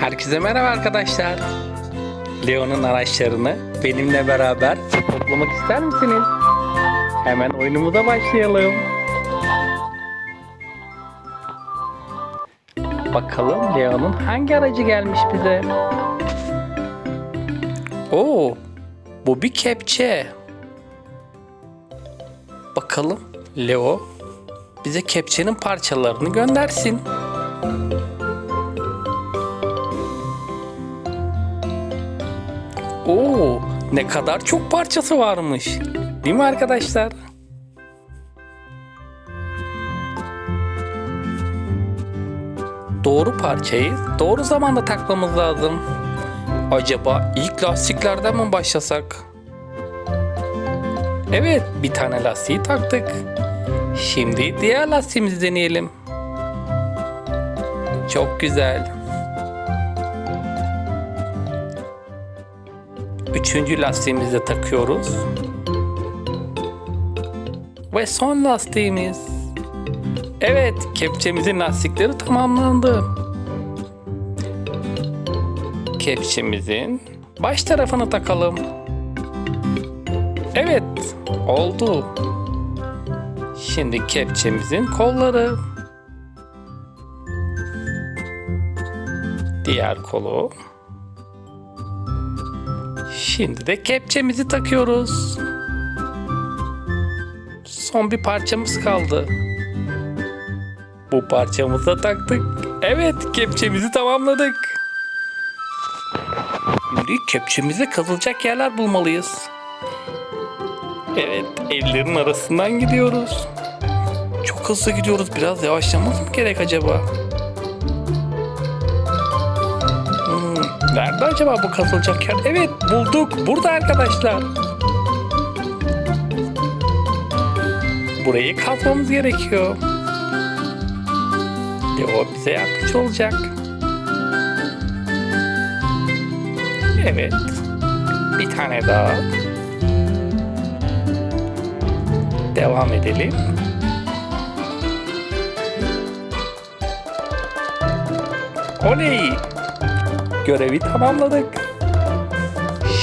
Herkese merhaba arkadaşlar. Leo'nun araçlarını benimle beraber toplamak ister misiniz? Hemen oyunumuza başlayalım. Bakalım Leo'nun hangi aracı gelmiş bize? Oo, bu bir kepçe. Bakalım Leo bize kepçenin parçalarını göndersin. Oo, ne kadar çok parçası varmış. Değil mi arkadaşlar? Doğru parçayı doğru zamanda takmamız lazım. Acaba ilk lastiklerden mi başlasak? Evet, bir tane lastiği taktık. Şimdi diğer lastiğimizi deneyelim. Çok güzel. Üçüncü lastiğimizi de takıyoruz. Ve son lastiğimiz. Evet, kepçemizin lastikleri tamamlandı. Kepçemizin baş tarafını takalım. Evet, oldu. Şimdi kepçemizin kolları. Diğer kolu. Şimdi de kepçemizi takıyoruz. Son bir parçamız kaldı. Bu parçamızı da taktık. Evet, kepçemizi tamamladık. Şimdi kepçemize kazılacak yerler bulmalıyız. Evet, evlerin arasından gidiyoruz. Çok hızlı gidiyoruz. Biraz yavaşlamamız mı gerek acaba? Acaba bu kazılacak yer? Evet, bulduk. Burada arkadaşlar. Burayı kazmamız gerekiyor. Leo bize yardımcı olacak. Evet. Bir tane daha. Devam edelim. Oley! Görevi tamamladık.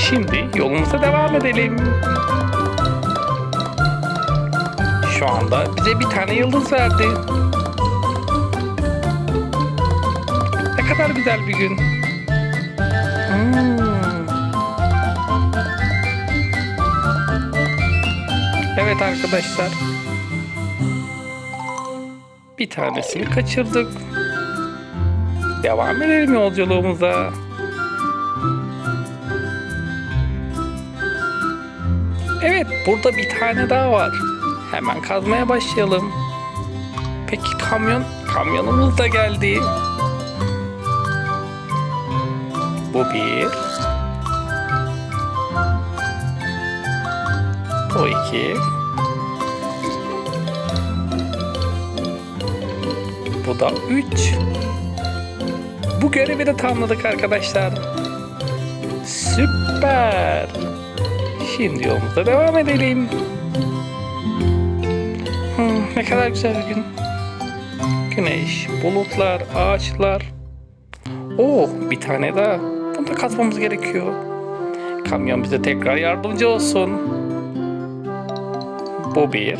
Şimdi yolumuza devam edelim. Şu anda bize bir tane yıldız verdi. Ne kadar güzel bir gün. Hmm. Evet arkadaşlar. Bir tanesini kaçırdık. Devam edelim yolculuğumuza. Evet, burada bir tane daha var. Hemen kazmaya başlayalım. Peki kamyon, kamyonumuz da geldi. Bu bir. Bu iki. Bu da üç. Bu görevi de tamamladık arkadaşlar. Süper. Şimdi yolumuza devam edelim. Hmm, ne kadar güzel bir gün. Güneş, bulutlar, ağaçlar. Oo, bir tane daha. Bunu da kazmamız gerekiyor. Kamyon bize tekrar yardımcı olsun. Bu bir.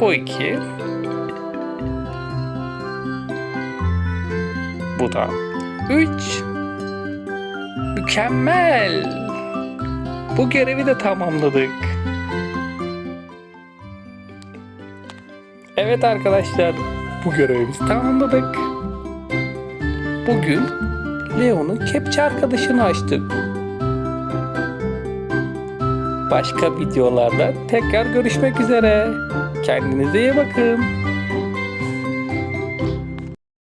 Bu iki. Bu da üç. Mükemmel. Bu görevi de tamamladık. Evet arkadaşlar, bu görevimizi tamamladık. Bugün Leo'nun kepçe arkadaşını açtık. Başka videolarda tekrar görüşmek üzere. Kendinize iyi bakın.